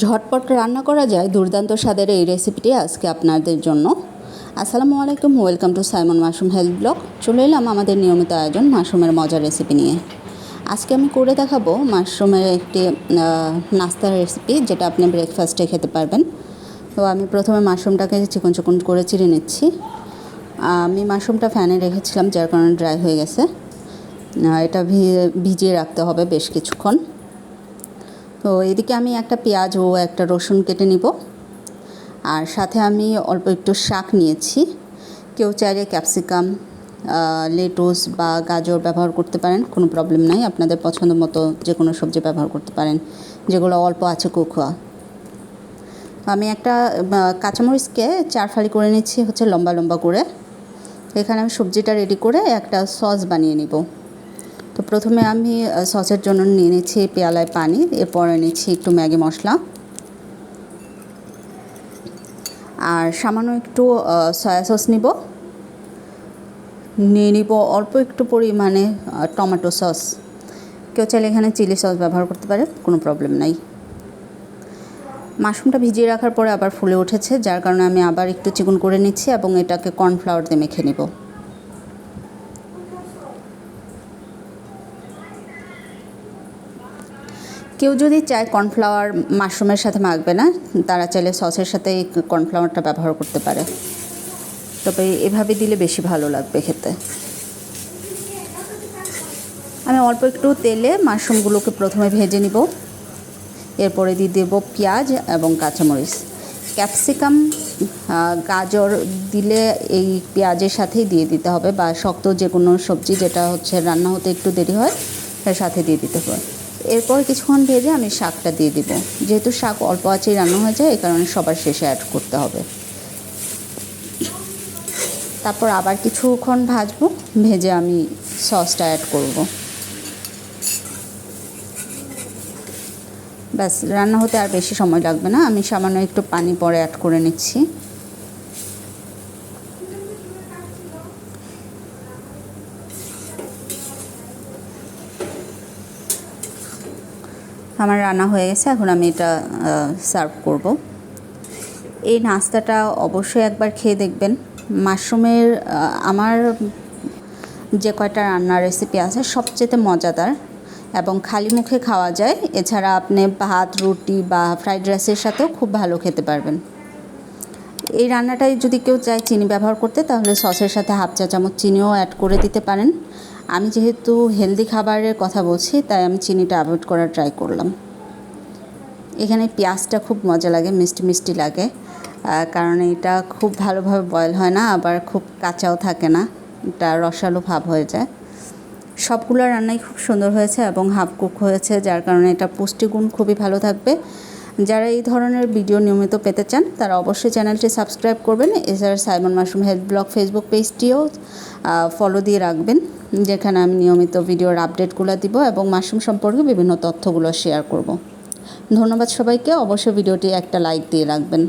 ঝটপট রান্না করা যায় দুর্দান্ত স্বাদের এই রেসিপিটি আজকে আপনাদের জন্য। আসসালামু আলাইকুম welcome to Simon mushroom health blog চলে এলাম আমাদের নিয়মিত আয়োজন মাশরুমের মজার রেসিপি নিয়ে। আজকে আমি করে দেখাবো মাশরুমের একটি নাস্তার রেসিপি যেটা আপনি ব্রেকফাস্টে খেতে পারবেন। তো আমি প্রথমে মাশরুমটাকে চিকন চিকন করে চিড়ে নিচ্ছি। আমি মাশরুমটা ফ্যানে রেখেছিলাম, যার কারণে ড্রাই হয়ে গেছে। এটা ভিজিয়ে রাখতে হবে বেশ কিছুক্ষণ। তো এদিকে আমি একটা পেঁয়াজ ও একটা রসুন কেটে নিব। আর সাথে আমি অল্প একটু শাক নিয়েছি। কেউ চাইলে ক্যাপসিকাম লেটুস বা গাজর ব্যবহার করতে পারেন, কোনো প্রবলেম নাই। আপনাদের পছন্দ মতো যে কোনো সবজি ব্যবহার করতে পারেন, যেগুলো অল্প আছে কুকুয়া। আমি একটা কাঁচামরিচকে চার ফালি করে নিচ্ছি, হচ্ছে লম্বা লম্বা করে। এখানে আমি সবজিটা রেডি করে একটা সস বানিয়ে নিব। তো প্রথমে আমি সসের জন্য নিয়ে নিচ্ছি পেয়ালায় পানি, এরপরে নিচ্ছি একটু ম্যাগি মশলা। আর সামান্য একটু সয়া সস নিব। নিয়ে নিব অল্প একটু পরিমাণে টমেটো সস। কেউ চাইলে এখানে চিলি সস ব্যবহার করতে পারে, কোনো প্রবলেম নাই। মাশরুমটা ভিজিয়ে রাখার পরে আবার ফুলে উঠেছে, যার কারণে আমি আবার একটু চিকন করে নিচ্ছি এবং এটাকে কর্নফ্লাওয়ার দিয়ে মেখে নিব। কেউ যদি চায় কর্নফ্লাওয়ার মাশরুমের সাথে মাখবে না, তারা চাইলে সসের সাথে কর্নফ্লাওয়ারটা ব্যবহার করতে পারে। তবে এভাবে দিলে বেশি ভালো লাগবে খেতে। আমি অল্প একটু তেলে মাশরুমগুলোকে প্রথমে ভেজে নিব। এরপরে দিয়ে দেবো পেঁয়াজ এবং কাঁচামরিচ। ক্যাপসিকাম গাজর দিলে এই পেঁয়াজের সাথেই দিয়ে দিতে হবে বা শক্ত যে কোনো সবজি যেটা হচ্ছে রান্না হতে একটু দেরি হয়, তার সাথে দিয়ে দিতে হবে। এরপর কিছুক্ষণ ভেজে আমি শাকটা দিয়ে দিব। যেহেতু শাক অল্প আছেই রান্না হয়ে যায়, এই কারণে সবার শেষে অ্যাড করতে হবে। তারপর আবার কিছুক্ষণ ভাজবো, ভেজে আমি সসটা অ্যাড করব। ব্যাস, রান্না হতে আর বেশি সময় লাগবে না। আমি সামান্য একটু পানি পরে অ্যাড করে নিচ্ছি। আমার রান্না হয়ে গেছে, এখন আমি এটা সার্ভ করব। এই নাস্তাটা অবশ্যই একবার খেয়ে দেখবেন। মাশরুমের আমার যে কয়টা রান্নার রেসিপি আছে সবচেয়ে মজাদার এবং খালি মুখে খাওয়া যায়, এছাড়া আপনি ভাত, রুটি বা ফ্রাইড রাইসের সাথেও খুব ভালো খেতে পারবেন। এই রান্নাটায় যদি কেউ চায় চিনি ব্যবহার করতে, তাহলে সসের সাথে হাফ চা চামচ চিনিও অ্যাড করে দিতে পারেন। আমি যেহেতু হেলদি খাবারের কথা বলছি, তাই আমি চিনিটা অ্যাভয়েড করার ট্রাই করলাম। এখানে পেঁয়াজটা খুব মজা লাগে, মিষ্টি মিষ্টি লাগে। কারণ এটা খুব ভালোভাবে বয়েল হয় না, আবার খুব কাঁচাও থাকে না, এটা রসালো ভাব হয়ে যায়। সবগুলো রান্নাই খুব সুন্দর হয়েছে এবং হাফ কুক হয়েছে, যার কারণে এটা পুষ্টিগুণ খুবই ভালো থাকবে। যারা এই ধরনের ভিডিও নিয়মিত পেতে চান, তারা অবশ্যই চ্যানেলটি সাবস্ক্রাইব করবেন। এছাড়া Simon mushroom health blog Facebook পেজটিও follow দিয়ে রাখবেন। যেখানে আমি নিয়মিত ভিডিওর আপডেটগুলো দিব এবং মাশরুম সম্পর্কে বিভিন্ন তথ্যগুলো শেয়ার করব। ধন্যবাদ সবাইকে। অবশ্যই ভিডিওটি একটা লাইক দিয়ে রাখবেন।